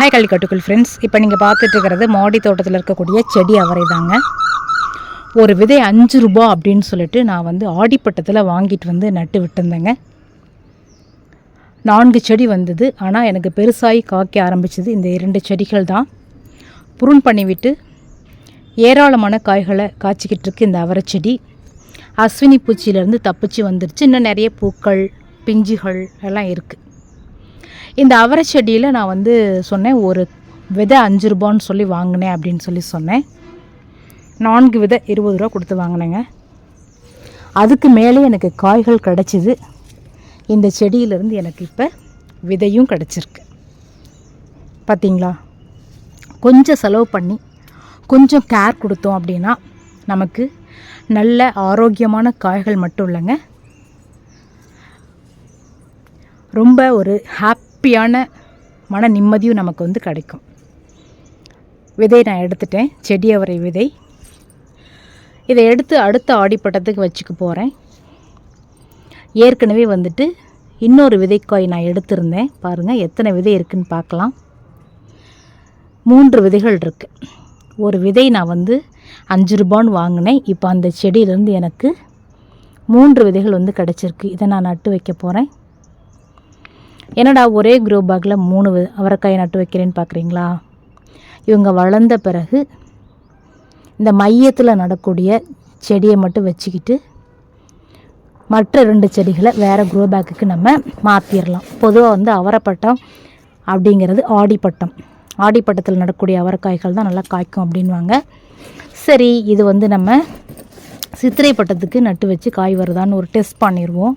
Hi கள்ளிக்கட்டுக்குள் friends இப்போ நீங்கள் பார்த்துட்டு இருக்கிறது மாடி தோட்டத்தில் இருக்கக்கூடிய செடி அவரை தாங்க ஒரு விதை அஞ்சு ரூபா அப்படின்னு சொல்லிட்டு நான் வந்து ஆடிப்பட்டத்தில் வாங்கிட்டு வந்து நட்டு விட்டுருந்தேங்க. நான்கு செடி வந்தது. ஆனால் எனக்கு பெருசாகி காய்க்க ஆரம்பிச்சது இந்த இரண்டு செடிகள் தான். புருண் பண்ணிவிட்டு ஏராளமான காய்களை காய்ச்சிக்கிட்டு இருக்கு இந்த அவரைச்செடி அஸ்வினி பூச்சியிலேருந்து தப்பிச்சு வந்துருச்சு. இன்னும் நிறைய பூக்கள் பிஞ்சுகள் எல்லாம் இருக்குது இந்த அவரை செடியில் நான் வந்து சொன்னேன் ஒரு விதை அஞ்சு ரூபான்னு சொல்லி வாங்கினேன் அப்படின்னு சொல்லி சொன்னேன். நான்கு விதை இருபது ரூபா கொடுத்து வாங்கினேங்க. அதுக்கு மேலே எனக்கு காய்கள் கிடச்சிது. இந்த செடியிலேருந்து எனக்கு இப்போ விதையும் கிடச்சிருக்கு. பார்த்தீங்களா கொஞ்சம் செலவு பண்ணி கொஞ்சம் கேர் கொடுத்தோம் அப்படின்னா நமக்கு நல்ல ஆரோக்கியமான காய்கள் மட்டும் இல்லைங்க. ரொம்ப ஒரு ஹாப்பியான மன நிம்மதியும் நமக்கு வந்து கிடைக்கும். விதை நான் எடுத்துட்டேன். செடி அவரை விதை. இதை எடுத்து அடுத்த ஆடிப்பட்டத்துக்கு வச்சுக்க போகிறேன் ஏற்கனவே வந்துட்டு இன்னொரு விதைக்காய் நான் எடுத்திருந்தேன். பாருங்கள் எத்தனை விதை இருக்குன்னு பார்க்கலாம். மூன்று விதைகள் இருக்குது ஒரு விதை நான் வந்து அஞ்சு ரூபான்னு வாங்கினேன். இப்போ அந்த செடியிலேருந்து எனக்கு மூன்று விதைகள் வந்து கிடச்சிருக்கு. இதை நான் நட்டு வைக்க போகிறேன் என்னடா ஒரே க்ரோ பேக்கில் மூணு அவரைக்காயை நட்டு வைக்கிறேன்னு பார்க்குறீங்களா இவங்க வளர்ந்த பிறகு இந்த மையத்தில் நடக்கூடிய செடியை மட்டும் வச்சுக்கிட்டு மற்ற ரெண்டு செடிகளை வேறு க்ரோ பேக்குக்கு நம்ம மாற்றிடலாம் பொதுவாக வந்து அவரைப்பட்டம் அப்படிங்கிறது ஆடிப்பட்டம். ஆடிப்பட்டத்தில் நடக்கூடிய அவரைக்காய்கள் தான் நல்லா காய்க்கும் அப்படின்வாங்க சரி இது வந்து நம்ம சித்திரை பட்டத்துக்கு நட்டு வச்சு காய் வருதான்னு ஒரு டெஸ்ட் பண்ணிடுவோம்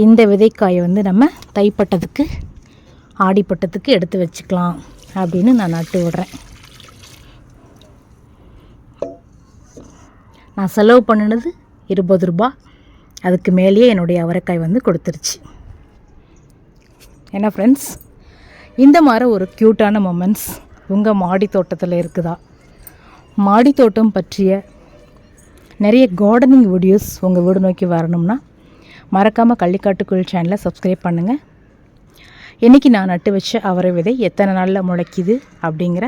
இந்த விதைக்காயை வந்து நம்ம தைப்பட்டத்துக்கு ஆடிப்பட்டத்துக்கு எடுத்து வச்சுக்கலாம் அப்படின்னு நான் நட்டு விடுறேன். நான் செலவு பண்ணினது இருபது ரூபா. அதுக்கு மேலேயே என்னுடைய அவரைக்காய் வந்து கொடுத்துருச்சு. என்ன ஃப்ரெண்ட்ஸ் இந்த மாதிரி ஒரு க்யூட்டான மொமெண்ட்ஸ் உங்கள் மாடி தோட்டத்தில் இருக்குதா? மாடி தோட்டம் பற்றிய நிறைய கார்டனிங் வீடியோஸ் உங்கள் வீடு நோக்கி வரணும்னா மறக்காமல் கள்ளிக்காட்டுக்குள் சேனலை சப்ஸ்கிரைப் பண்ணுங்கள் இன்றைக்கி நான் நட்டு வச்ச அவரை விதை எத்தனை நாளில் முளைக்குது அப்படிங்கிற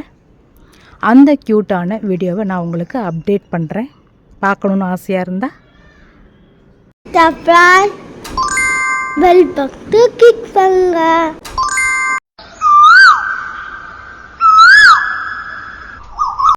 அந்த க்யூட்டான வீடியோவை நான் உங்களுக்கு அப்டேட் பண்ணுறேன் பார்க்கணுன்னு ஆசையாக இருந்தால் கிளிக் பண்ணுங்க.